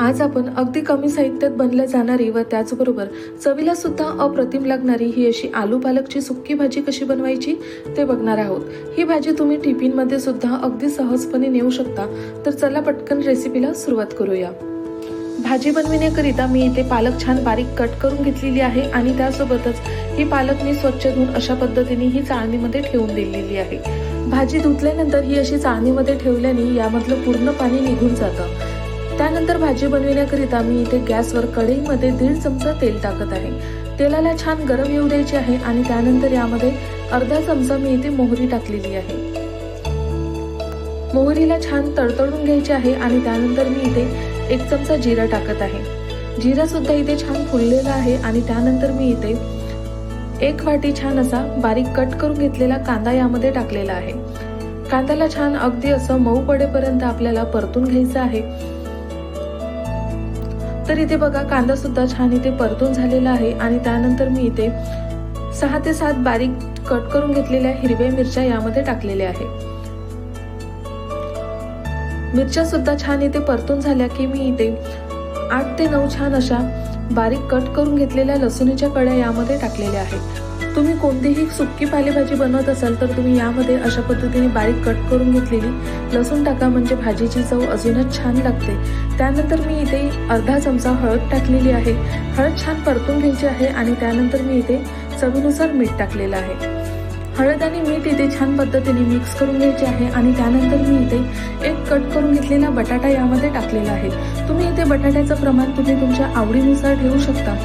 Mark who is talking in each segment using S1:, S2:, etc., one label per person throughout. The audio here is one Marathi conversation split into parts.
S1: आज आपण अगदी कमी साहित्यात बनल्या जाणारी व त्याचबरोबर चवीला सुद्धा अप्रतिम लागणारी ही अशी आलू पालकची सुक्की भाजी कशी बनवायची ते बघणार आहोत. ही भाजी तुम्ही टिफिनमध्ये सुद्धा अगदी सहजपणे नेऊ शकता. तर चला पटकन रेसिपीला सुरुवात करूया. भाजी बनविण्याकरिता मी इथे पालक छान बारीक कट करून घेतलेली आहे आणि त्यासोबतच ही पालक मी स्वच्छ धुवून अशा पद्धतीने ही चाळणीमध्ये ठेवून दिलेली आहे. भाजी धुतल्यानंतर ही अशी चाळणीमध्ये ठेवल्याने यामधलं पूर्ण पाणी निघून जातं. त्यानंतर भाजी बनविण्याकरिता मी इथे गॅसवर कढईमध्ये दीड चमचा तेल टाकत आहे. तेलाला छान गरम येऊ द्यायचे आहे आणि त्यानंतर यामध्ये अर्धा चमचा मी इथे मोहरी टाकलेली आहे. मोहरीला छान तडतडून घ्यायचे आहे आणि त्यानंतर मी इथे एक चमचा जिरा टाकत आहे. जिरा सुद्धा इथे छान फुललेला आहे आणि त्यानंतर मी इथे एक वाटी छान असा बारीक कट करून घेतलेला कांदा यामध्ये टाकलेला आहे. कांद्याला छान अगदी असं मऊ पडेपर्यंत आपल्याला परतून घ्यायचं आहे. तर इथे बघा कांदा सुद्धा छान इथे परतून झालेला आहे आणि त्यानंतर मी इथे सहा ते सात बारीक कट करून घेतलेल्या हिरव्या मिरच्या यामध्ये टाकलेल्या आहे. मिरच्या सुद्धा छान इथे परतून झाल्या की मी इथे आठ ते नऊ छान अशा बारीक कट करून घेतलेल्या लसूणीच्या कड्या यामध्ये टाकलेल्या आहेत. तुम्ही कोणतीही सुक्की पालेभाजी बनवत असाल तर तुम्ही यामध्ये अशा पद्धतीने बारीक कट करून घेतलेली लसूण टाका म्हणजे भाजीची चव अजूनच छान लागते. त्यानंतर मी इथे अर्धा चमचा हळद टाकलेली आहे. हळद छान परतून घ्यायची आहे आणि त्यानंतर मी इथे चवीनुसार मीठ टाकलेलं आहे. हळद आणि मीठ इथे छान पद्धतीने मिक्स करून घ्यायचे आहे आणि त्यानंतर मी इथे एक कट करून घेतलेला बटाटा यामध्ये टाकलेला आहे. तुम्ही इथे बटाट्याचं प्रमाण तुम्ही तुमच्या आवडीनुसार ठेवू शकता.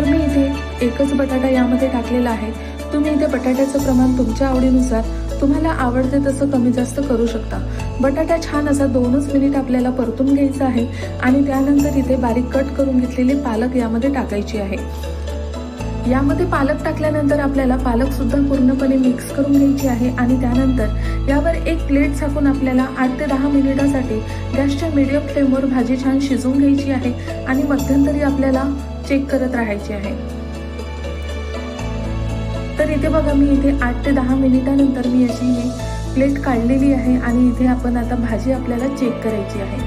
S1: तर मी इथे एकच बटाटा यामध्ये टाकलेला आहे. तुम्ही इथे बटाट्याचं प्रमाण तुमच्या आवडीनुसार तुम्हाला आवडते तसं कमी जास्त करू शकता. बटाटा छान असा दोनच मिनिट आपल्याला परतून घ्यायचा आहे आणि त्यानंतर इथे बारीक कट करून घेतलेली पालक यामध्ये टाकायची आहे. यामध्ये पालक टाकल्यानंतर आपल्याला पालक सुद्धा पूर्णपणे मिक्स करून घ्यायची आहे आणि त्यानंतर यावर एक प्लेट झाकून आपल्याला आठ ते दहा मिनिटासाठी गॅसच्या मीडियम फ्लेमवर भाजी छान शिजवून घ्यायची आहे आणि मध्यंतरी आपल्याला चेक करत राहायची आहे. तर इथे बघा मी इथे आठ ते दहा मिनिटानंतर मी अशी ही प्लेट काढलेली आहे आणि इथे आपण आता भाजी आपल्याला चेक करायची आहे.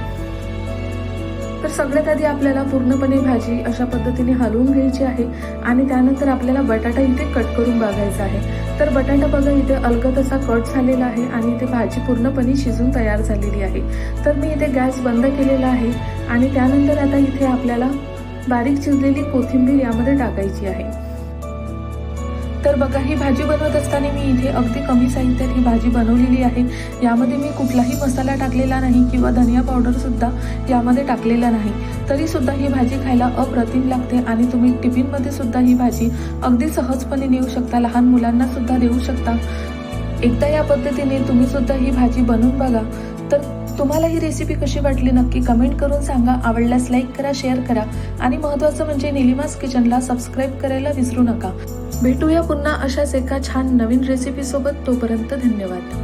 S1: तर सगळ्यात आधी आपल्याला पूर्णपणे भाजी अशा पद्धतीने हलवून घ्यायची आहे आणि त्यानंतर आपल्याला बटाटा इथे कट करून बघायचा आहे. तर बटाटा बघा इथे अलगद असा कट झालेला आहे आणि इथे भाजी पूर्णपणे शिजून तयार झालेली आहे. तर मी इथे गॅस बंद केलेला आहे आणि त्यानंतर आता इथे आपल्याला बारीक चिरलेली कोथिंबीर यामध्ये टाकायची आहे. तर बघा ही भाजी बनवत असताना मी इथे अगदी कमी साहित्यात ही भाजी बनवलेली आहे. यामध्ये मी कुठलाही मसाला टाकलेला नाही किंवा धनिया पावडर सुद्धा यामध्ये टाकलेला नाही. तरी सुद्धा ही भाजी खायला अप्रतिम लागते आणि तुम्ही टिफिनमध्ये सुद्धा ही भाजी अगदी सहजपणे नेऊ शकता. लहान मुलांना सुद्धा देऊ शकता. एकदा या पद्धतीने तुम्ही सुद्धा ही भाजी बनवून बघा. तर तुम्हाला ही रेसिपी कशी वाटली नक्की कमेंट करून सांगा. आवडल्यास लाईक करा शेअर करा. आणि महत्त्वाचं म्हणजे निलिमास किचनला सबस्क्राईब करायला विसरू नका. भेटूया पुन्हा अशाच एका छान नवीन रेसिपी सोबत. तोपर्यंत धन्यवाद.